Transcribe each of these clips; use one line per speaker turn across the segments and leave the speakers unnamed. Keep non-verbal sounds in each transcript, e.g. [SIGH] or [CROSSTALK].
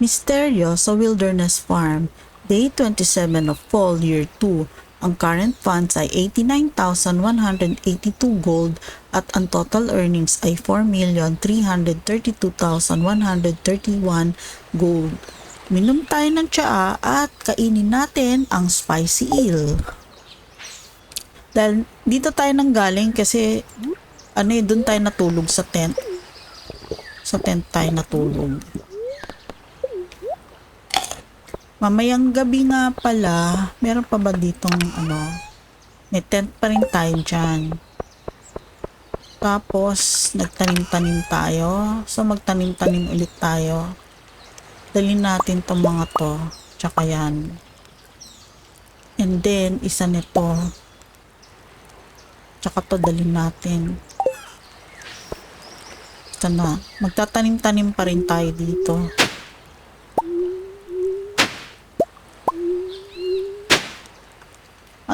Misteryo sa Wilderness Farm, Day 27 of Fall Year 2. Ang current funds ay 89,182 gold at ang total earnings ay 4,332,131 gold. Minom tayo ng tsaa at kainin natin ang spicy eel. Dahil dito tayo nang galing kasi ano eh, doon tayo natulog sa tent. Sa tent tayo natulog. Mamayang gabi nga pala, meron pa ba ditong ano, may tent pa rin tayo dyan. Tapos, nagtanim-tanim tayo. So, magtanim-tanim ulit tayo. Dalhin natin tong mga to. Tsaka yan. And then, isa nito. Tsaka to dalhin natin. Ito na. Magtatanim-tanim pa rin tayo dito.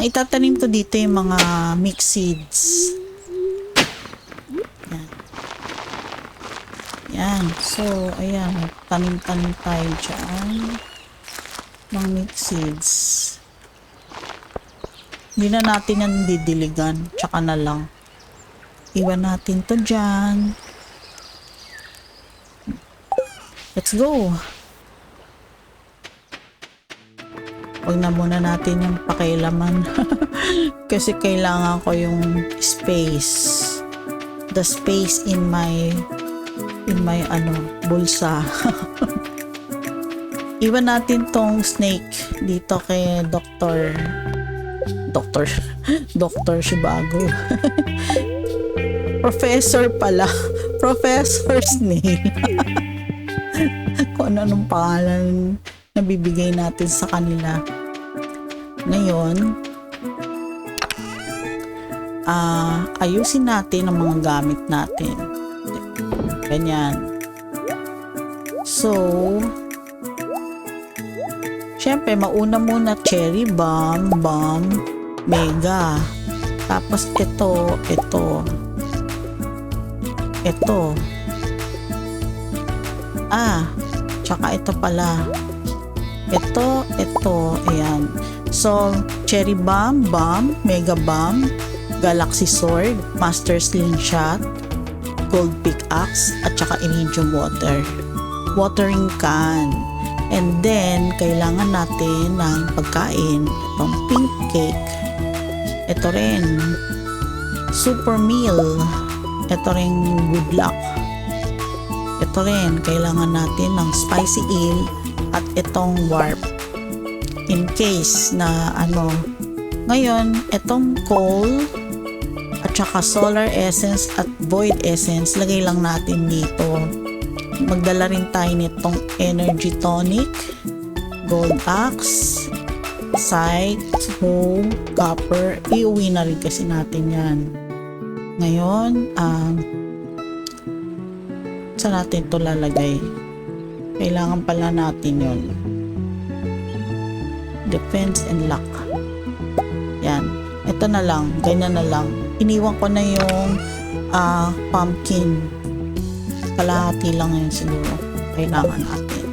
Itatanim ko dito yung mga mixed seeds. Yan. Yan. So, ayan. Tanim-tanim tayo dyan. Ng mixed seeds. Hindi na natin yan didiligan. Tsaka na lang. Iwan natin to dyan. Let's go. Huwag na muna natin yung pakailaman. [LAUGHS] Kasi kailangan ko yung space. The space in my in my ano, bulsa. [LAUGHS] Iwan natin tong snake dito kay Dr. Dr. Dr. Shibago. [LAUGHS] Professor pala. Professor Snail. Kung ano nung pangalan na bibigay natin sa kanila. Ngayon, ah ayusin natin ang mga gamit natin. Ganyan. So, syempre, mauna muna cherry bomb, bomb, mega. Tapos ito, ito. Ito. Ah, tsaka ito pala. Ito, ito, ayan. So, Cherry Bomb, Bomb, Mega Bomb, Galaxy Sword, Master Slingshot, Gold Pickaxe, at saka Iridium Water. Watering can. And then, kailangan natin ng pagkain. Itong pink cake. Ito rin. Super meal. Ito rin good luck. Ito rin, kailangan natin ng spicy eel at itong warp in case na ano ngayon itong coal at saka solar essence at void essence lagay lang natin dito. Magdala rin tayo nitong energy tonic gold axe sight, hoe, copper. Iuwi na rin kasi natin yan. Ngayon um, saan natin to lalagay? Kailangan pala natin yon defense and luck. Yan. Ito na lang. Ganyan na lang. Iniwan ko na yung ah, pumpkin. Kalahati lang yun siguro. Kailangan natin.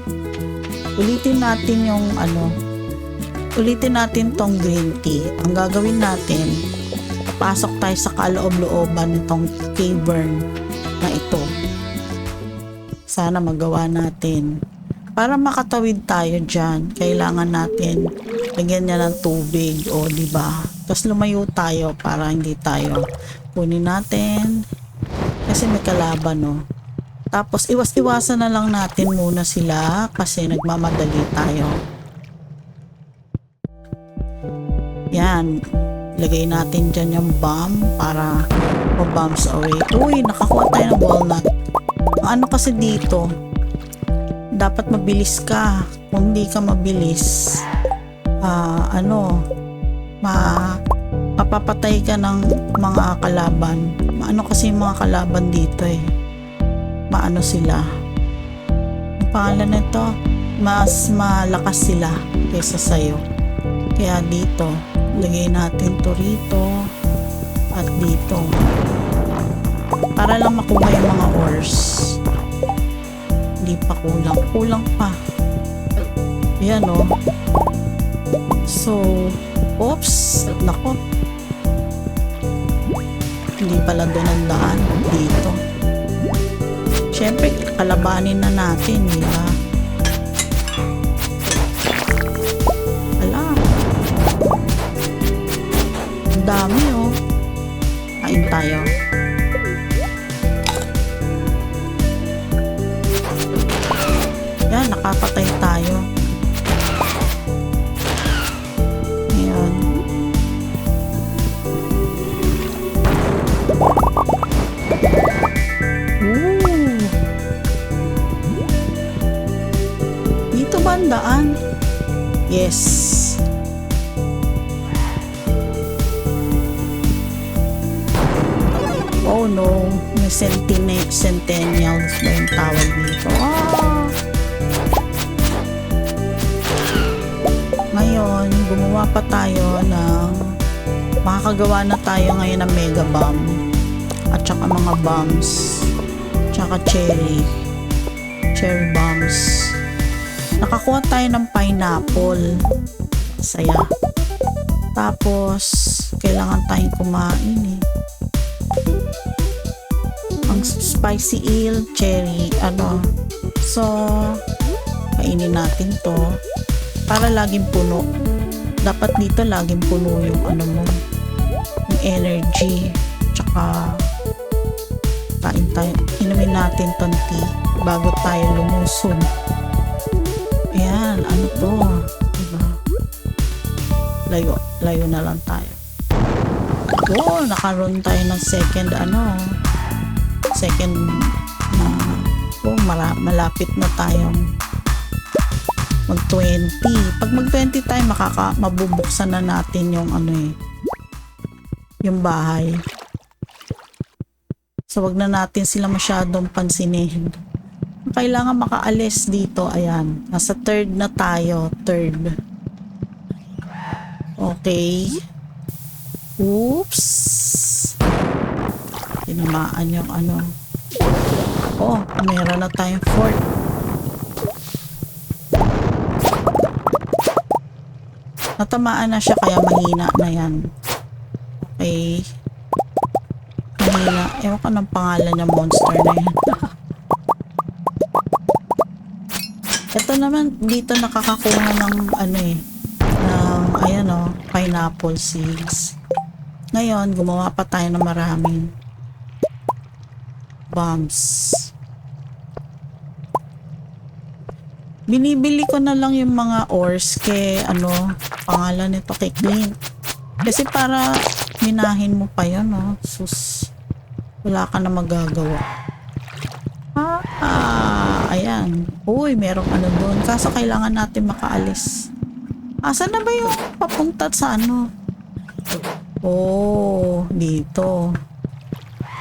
Ulitin natin yung ano ulitin natin tong green tea. Ang gagawin natin papasok tayo sa kaloob-looban nitong cavern na ito. Sana magawa natin para makatawid tayo dyan, kailangan natin lagyan niya ng tubig, o di ba? Tapos lumayo tayo para hindi tayo kunin natin kasi may kalaban, no? Tapos iwas-iwasan na lang natin muna sila kasi nagmamadali tayo. Yan. Lagay natin dyan yung bomb para ma-bombs away. Uy, nakakuha tayo ng walnut. Ano kasi dito? Dapat mabilis ka. Kung hindi ka mabilis, ah, ano, ma mapapatay ka ng mga kalaban. Maano kasi yung mga kalaban dito eh. Maano sila. Ang pangalan nito, mas malakas sila kaysa sa'yo. Kaya dito, lagay natin to rito at dito. Para lang makuha yung mga ores. Hindi pa kulang. Kulang pa. Yan o. So, oops. Nako. Hindi pala doon ang daan. Dito. Siyempre, kalabanin na natin, di tayo ng mega bomb. At saka mga bombs. Tsaka cherry. Cherry bombs. Nakakuha tayo ng pineapple. Saya. Tapos kailangan tayong kumain eh. Ang spicy eel cherry ano. So kainin natin to. Para laging puno. Dapat dito laging puno yung ano mo energy tsaka kain tayo inumin natin tong tea bago tayo lumusong ayan ano to? Diba? Layo layo na lang tayo. Oh nakaroon tayo ng second ano? Second na oh mala- malapit na tayong mag 20 pag mag 20 tayo makaka mabubuksan na natin yung ano eh yung bahay. So wag na natin sila masyadong pansinin. Kailangan makaalis dito. Ayan. Nasa third na tayo. Third. Okay. Oops. Tinamaan yung ano. Oh meron na tayong fourth. Natamaan na siya kaya mahina na yan okay mahina ewan ko ng pangalan ng monster na yan. [LAUGHS] Ito naman dito nakakakuha ng ano eh. Ng ayan o pineapple seeds. Ngayon gumawa pa tayo ng maraming bombs. Binibili ko na lang yung mga ores kay ano pangalan nito kay Clint. Kasi para minahin mo pa yun no sus. Wala ka na magagawa. Ah, ah ayan. Uy merong ano doon. Kaso kailangan natin makaalis. Asan na ba yung papunta sa ano? Oh dito.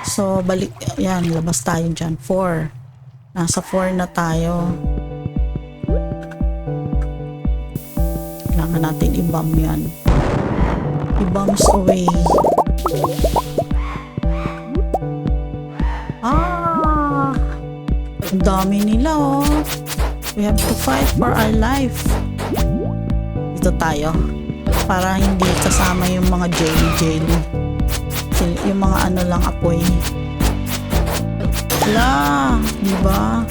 So balik yan labas tayo dyan. 4 nasa 4 na tayo. Kailangan natin i-bomb yan i-bombs away ah dami nila oh. We have to fight for our life. Dito tayo. Para hindi kasama yung mga jelly jelly. Sil- yung mga ano lang apoy. Wala diba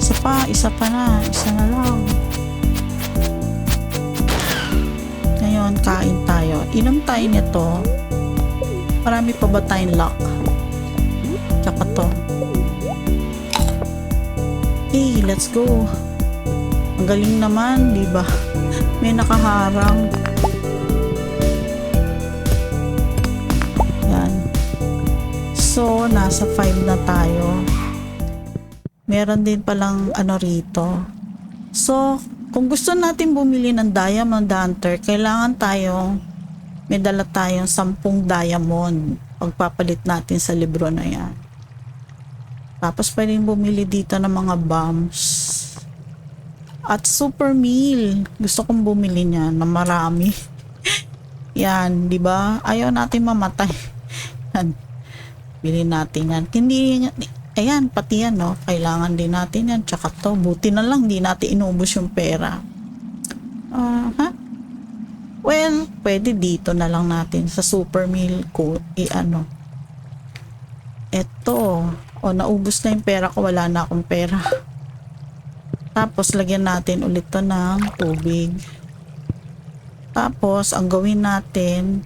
isa pa isa pa na isa na lang ngayon kain tayo. Inom tayo nito. Marami pa ba tayong lock tsaka to. Hey let's go. Ang galing naman di ba? [LAUGHS] May nakaharang. Yan. So nasa 5 na tayo. Meron din palang ano rito. So kung gusto natin bumili ng diamond hunter kailangan tayong may dala tayong 10 diamond. Pagpapalit natin sa libro na yan. Tapos pwedeng bumili dito ng mga bombs. At super meal. Gusto kong bumili niyan na marami. [LAUGHS] Yan di ba? Ayaw natin mamatay. [LAUGHS] Bili natin yan. Hindi ayan, pati yan, no? Kailangan din natin yan. Tsaka to, buti na lang, di natin inubos yung pera. Ah, ha? Well, pwede dito na lang natin sa super meal ko, i-ano. Eto, o naubos na yung pera ko, wala na akong pera. Tapos, lagyan natin ulit to ng tubig. Tapos, ang gawin natin,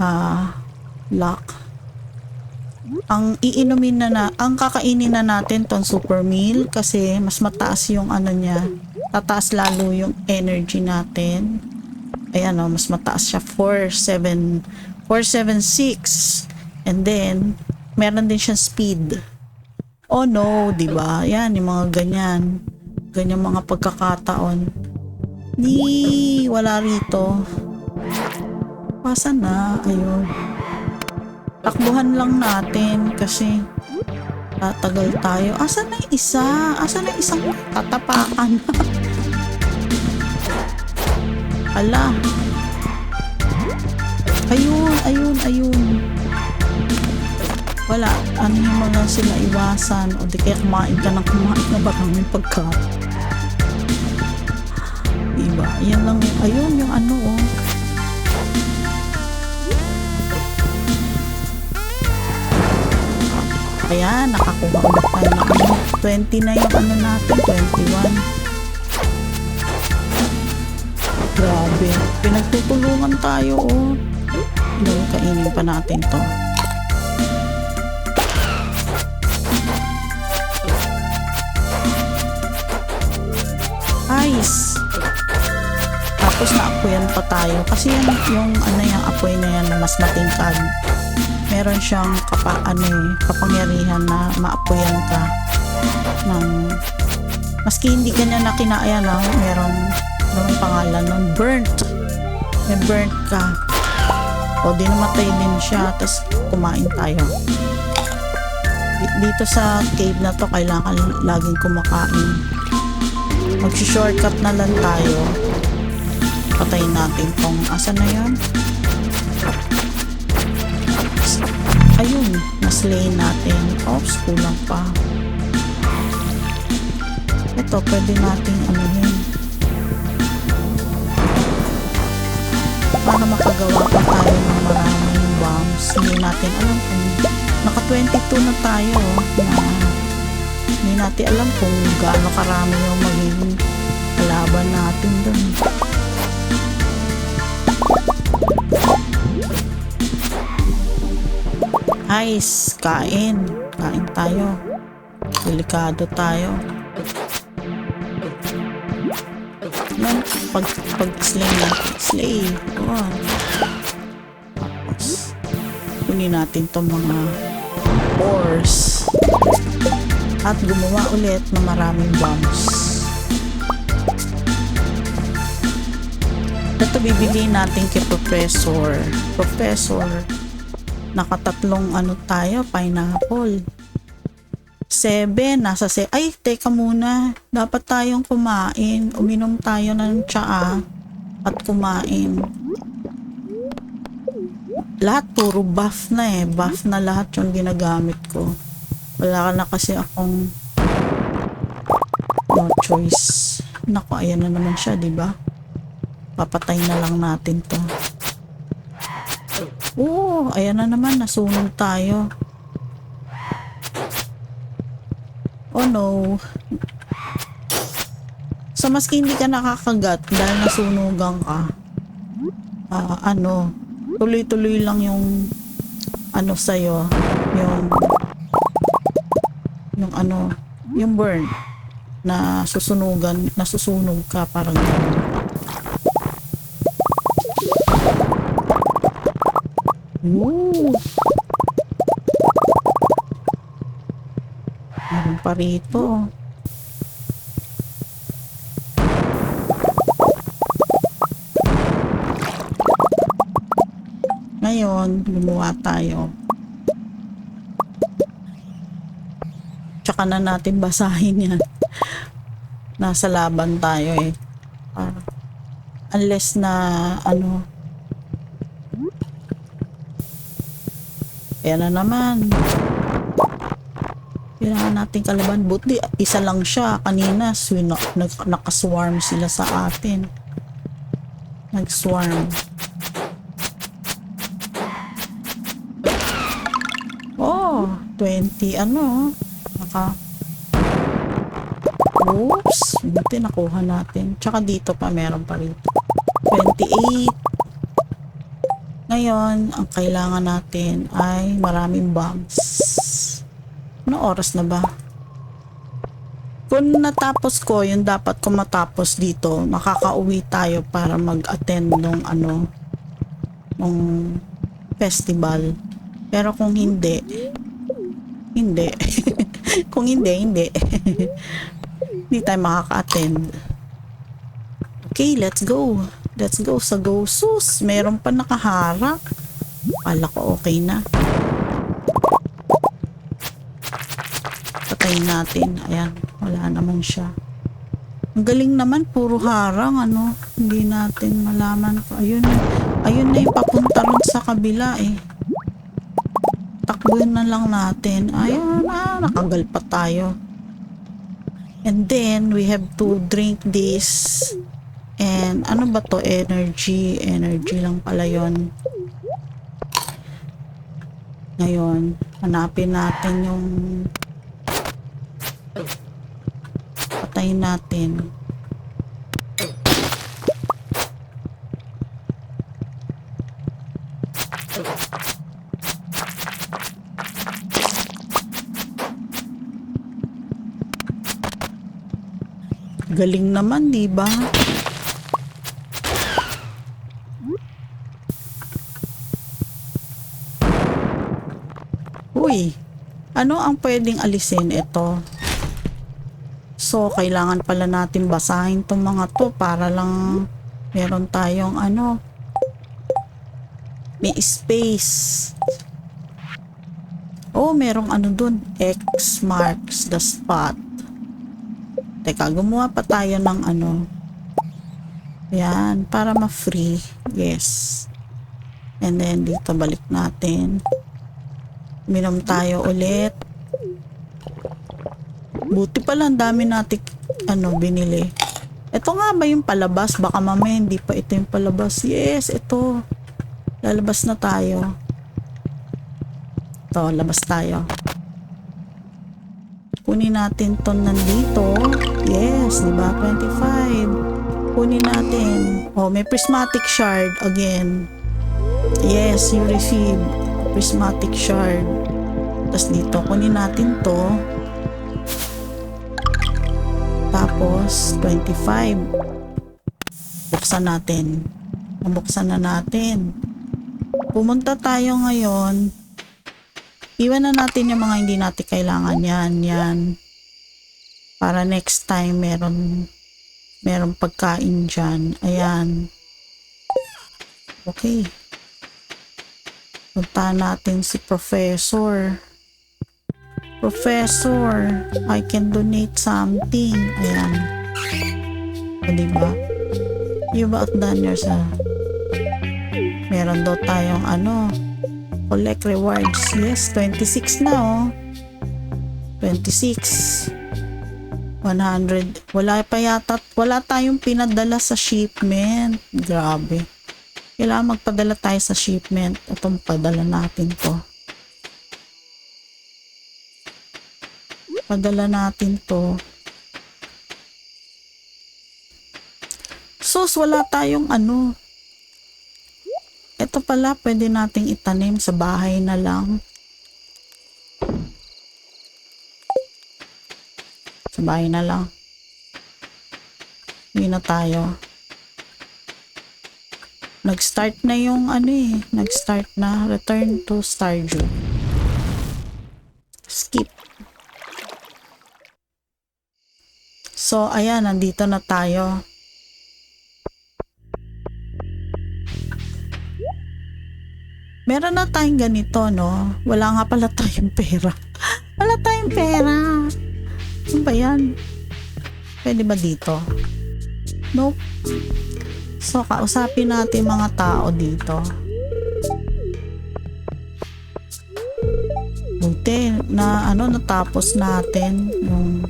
ah, lock. Ang iinumin na na, ang kakainin na natin tong super meal kasi mas mataas yung ano niya. Tataas lalo yung energy natin. Ayan o, mas mataas siya. 4, 7, 4, 7, 6. And then, meron din siyang speed. Oh no, di ba? Yan, yung mga ganyan. Ganyan mga pagkakataon. Ni, wala rito. Pasa na, ayun. Takbuhan lang natin kasi tatagal tayo. Asan na yung isa? Asan na yung isang tatapakan? [LAUGHS] Ala. Ayun, ayun, ayun. Wala. Ano yung mga sila iwasan? O di kaya kumain ka ng kumain na maraming pagkain. Diba? Yan lang. Ayun, yung ano oh. Ayan, nakakuha ulit tayo ng ano. 20 na yung ano natin, 21. Grabe. Pinagtutulungan tayo, oh. Dahil kainin pa natin to. Ice. Tapos naapoyan pa tayo. Kasi yan, yung ano yung apoy na yan na mas matingkad meron siyang kapa, ano eh, kapangyarihan na maapoyan ka ng maski hindi ka niya na kinaaya na merong pangalan nun burnt. May burnt ka. O di namatay din siya tapos kumain tayo. Di- dito sa cave na to kailangan laging kumakain. Magsi-shortcut na lang tayo. Patayin natin tong asa na yan ayun, naslay natin. Oops, kulang pa. Ito, pwede nating anuhin. Para makagawa pa tayo ng maraming bombs. Hindi natin alam kung naka 22 na tayo na hindi natin alam kung gaano karami yung magiging kalaban natin dun. Ice, kain. Kain tayo. Delikado tayo. Yan, pag, pag slay natin. Slay. Oh. Kunin natin tong mga ores. At gumawa ulit ng maraming bombs. Ito bibigay natin kay Professor. Professor, nakatatlong ano tayo, pineapple. Seven, nasa se... Ay, teka muna. Dapat tayong kumain. Uminom tayo ng tsaa at kumain. Lahat puro buff na eh. Buff na lahat yung ginagamit ko. Wala ka na kasi akong no choice. Naku, ayan na naman siya, di ba? Papatay na lang natin to. Oo, ayan na naman, nasunog tayo. Oh no. So, maski hindi ka nakakagat dahil nasunugan ka, ah, ano, tuloy-tuloy lang yung ano sa'yo, yung yung ano, yung burn na susunugan, nasusunog ka parang Woo! Meron pa rito. Ngayon, gumawa tayo. Tsaka na natin basahin yan. Nasa laban tayo eh. Para, unless na ano, Ayan na naman. Kailangan natin kalaban. Buti, isa lang siya. Kanina, swin, nag, nakaswarm sila sa atin. Nag-swarm. Oh, 20 ano. Naka... Oops. Buti nakuha natin. Tsaka dito pa meron pa rin. 28. Ngayon, ang kailangan natin ay maraming bombs. Ano oras na ba? Kung natapos ko, yung dapat ko matapos dito, makakauwi tayo para mag-attend nung ano, nung festival. Pero kung hindi, hindi. [LAUGHS] kung hindi, hindi. [LAUGHS] hindi tayo makaka-attend. Okay, let's go. Let's go sa go. Sus, meron pa nakaharap. Kala ko okay na. Patayin natin. Ayan, wala naman siya. Ang galing naman, puro harang, ano. Hindi natin malaman. Ayun, ayun na yung papunta ron sa kabila, eh. Takbuhin na lang natin. Ayan, ah, nakagal pa tayo. And then, we have to drink this. And, ano ba to? Energy. Energy lang pala yon Ngayon, hanapin natin yung patayin natin. Galing naman, di ba? Uy, ano ang pwedeng alisin ito? So, kailangan pala natin basahin tong mga to para lang meron tayong ano, may space. Oh, merong ano dun. X marks the spot. Teka, gumawa pa tayo ng ano. Yan, para ma-free. Yes. And then, dito balik natin. Minom tayo ulit. Buti pala, ang dami natin ano, binili. Ito nga ba yung palabas? Baka mamaya hindi pa ito yung palabas. Yes, ito. Lalabas na tayo. Ito, labas tayo. Kunin natin to nandito. Yes, di ba? 25. Kunin natin. Oh, may prismatic shard again. Yes, you receive prismatic shard. Tapos dito, kunin natin to. Tapos, 25. Buksan natin. Nabuksan na natin. Pumunta tayo ngayon. Iwan na natin yung mga hindi natin kailangan. Yan, yan. Para next time meron meron pagkain dyan. Ayan. Okay. Punta natin si Professor. Professor, I can donate something. Ayan. O, diba? You about done yourself. Meron daw tayong ano, collect rewards. Yes, 26 na oh. 26. 100. Wala pa yata, wala tayong pinadala sa shipment. Grabe. Kailangan magpadala tayo sa shipment. Itong padala natin to. Padala natin to. Sus, wala tayong ano. Ito pala, pwede nating itanim sa bahay na lang. Sa bahay na lang. Hindi na tayo. Nag-start na yung ano eh. Nag-start na. Return to Stardew. Skip. So, ayan. Nandito na tayo. Meron na tayong ganito, no? Wala nga pala tayong pera. [LAUGHS] Wala tayong pera. Ano ba yan? Pwede ba dito? Nope. So, kausapin natin mga tao dito. Buti na ano natapos natin yung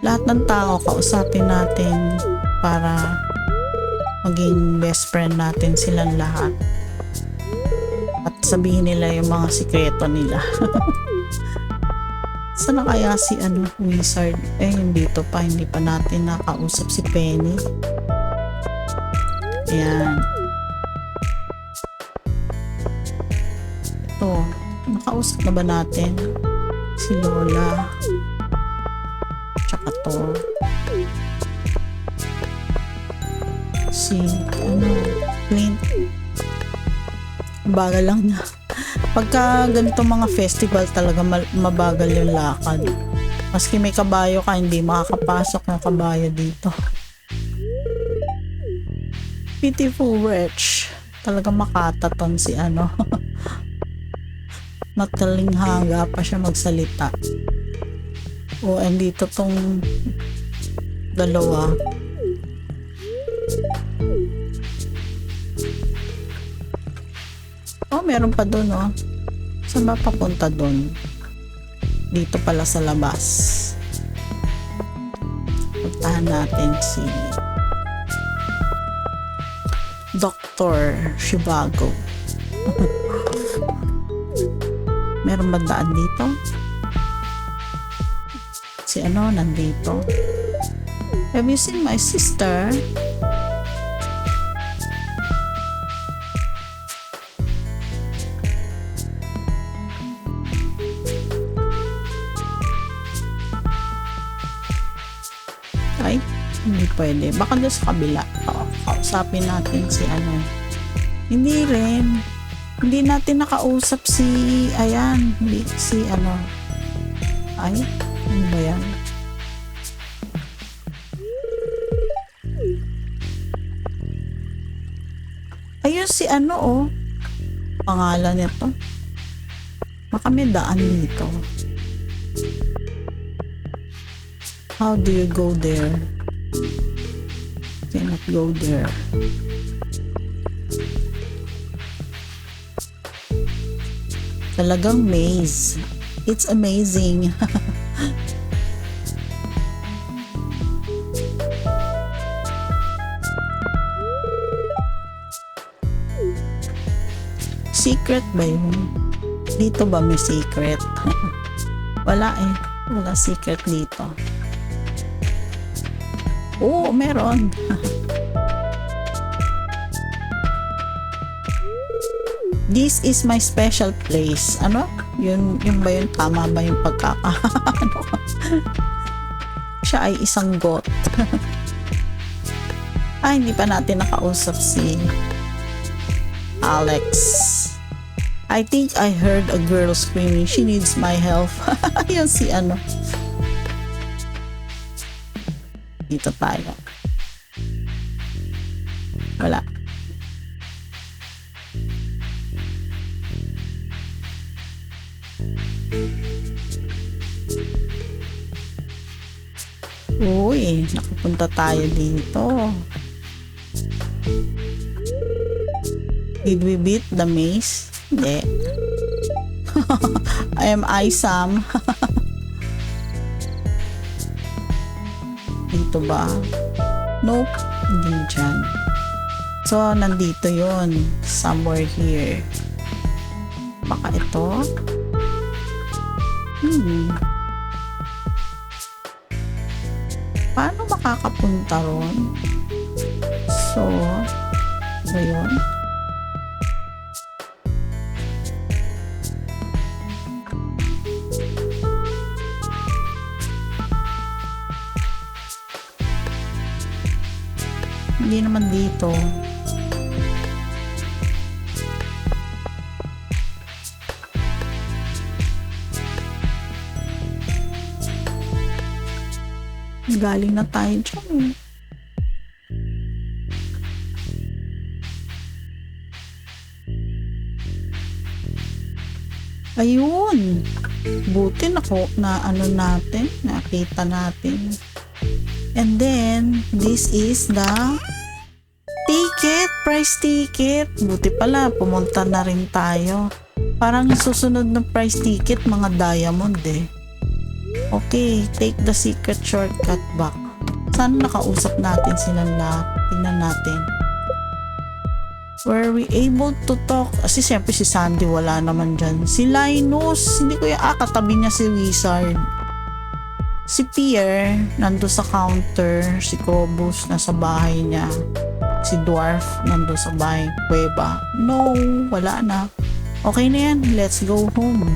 lahat ng tao kausapin natin para maging best friend natin silang lahat. At sabihin nila yung mga sikreto nila. [LAUGHS] Sana kaya si ano, wizard? Eh, dito pa, hindi pa natin nakausap si Penny. Ayan. Ito, nakausap na ba natin? Si Lola. Tsaka to. Si, ano, Clint. Bagal lang niya. Pagka ganito mga festival talaga mabagal yung lakad. Maski may kabayo ka, hindi makakapasok yung kabayo dito. Pitiful wretch. Talaga makataton si ano. [LAUGHS] Natalinghanga pa siya magsalita. O, andito tong dalawa. Oh, meron pa doon, oh. Saan ba papunta doon? Dito pala sa labas. Puntahan natin si Dr. Shivago. [LAUGHS] meron ba daan dito? Si ano, nandito. Have you seen my sister? Pwede. Baka doon sa kabila. Kausapin natin si ano. Hindi rin. Hindi natin nakausap si, ayan, hindi, si ano. Ay, ano ba yan? Ayun si ano oh. Pangalan nito. Baka may daan dito. How do you go there? Go there. Talagang maze. It's amazing. [LAUGHS] secret ba yun? Dito ba may secret? [LAUGHS] Wala eh. Wala secret dito. Oo, meron. [LAUGHS] This is my special place. Ano? Yun, yun ba yun? Tama ba yung pagkaka... [LAUGHS] ano? Siya ay isang got. [LAUGHS] ay, hindi pa natin nakausap si Alex. I think I heard a girl screaming, she needs my help. [LAUGHS] Yun si ano. Dito tayo. Uy, nakapunta tayo dito. Did we beat the maze? Hindi. [LAUGHS] Am I Sam? [LAUGHS] dito ba? Nope. Hindi dyan. So, nandito yon Somewhere here. Baka ito? Hmm. Paano makakapunta ron? So, ba yun? Hindi naman dito. Galing na tayo dyan. Ayun. Buti nako na ano natin, nakita natin. And then, this is the ticket, price ticket. Buti pala, pumunta na rin tayo. Parang susunod ng price ticket, mga diamond eh. Okay, take the secret shortcut back. Sana nakausap natin silang lahat. Tingnan natin. Were we able to talk? Kasi siyempre si Sandy wala naman dyan. Si Linus, hindi ko yung, ah, niya si Wizard. Si Pierre, nando sa counter. Si Cobus, nasa bahay niya. Si Dwarf, nando sa bahay. Kuweba. No, wala na. Okay na yan, let's go home.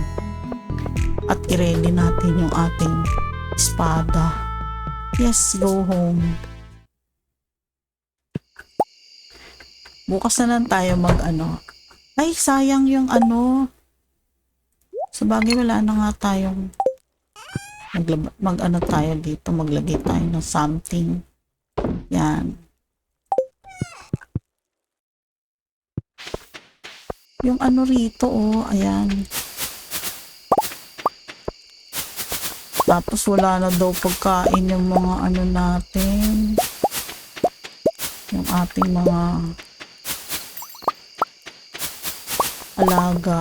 At i-ready natin yung ating espada. Yes, go home. Bukas na lang tayo mag ano. Ay, sayang yung ano. Sa bagay wala na nga tayong maglab- mag ano tayo dito, maglagay tayo ng something. Yan. Yung ano rito, oh, ayan. Tapos wala na daw pagkain yung mga ano natin. Yung ating mga alaga.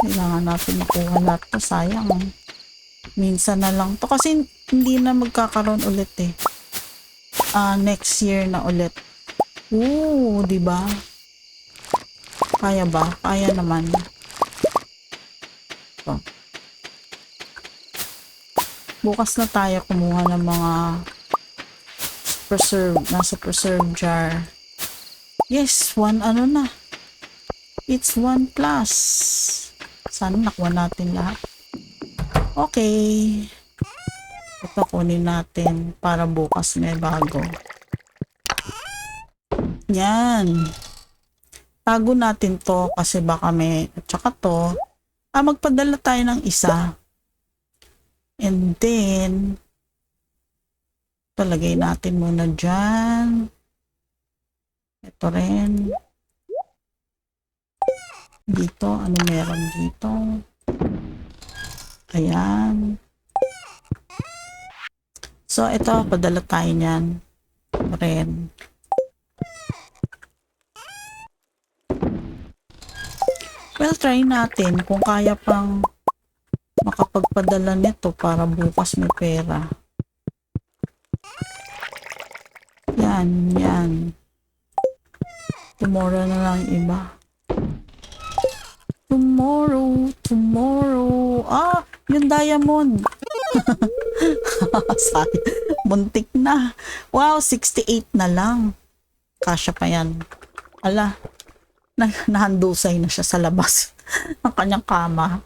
Kailangan natin makuha lahat to. Sayang. Minsan na lang to. Kasi hindi na magkakaroon ulit eh. Ah, next year na ulit. Oo, di ba? Kaya ba? Kaya naman. Ito. Bukas na tayo kumuha ng mga preserve, nasa preserve jar. Yes, one ano na. It's one plus. Sana nakuha natin lahat. Okay. Ito kunin natin para bukas may bago. Yan. Tago natin to kasi baka may, at saka to, ah, magpadala tayo ng isa. And then, palagay natin muna dyan. Ito rin. Dito, ano meron dito? Ayan. So, ito, padala tayo niyan. Ren. Well, try natin kung kaya pang makapagpadala nito para bukas may pera. Yan, yan. Tomorrow na lang iba. Tomorrow, tomorrow. Ah, yung diamond. [LAUGHS] Sorry. Muntik na. Wow, 68 na lang. Kasya pa yan. Ala, na nahandusay na siya sa labas [LAUGHS] ng kanyang kama.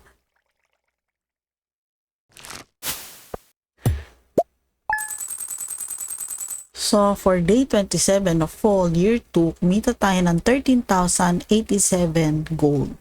So, for day 27 of fall, year 2, kumita tayo ng 13,087 gold.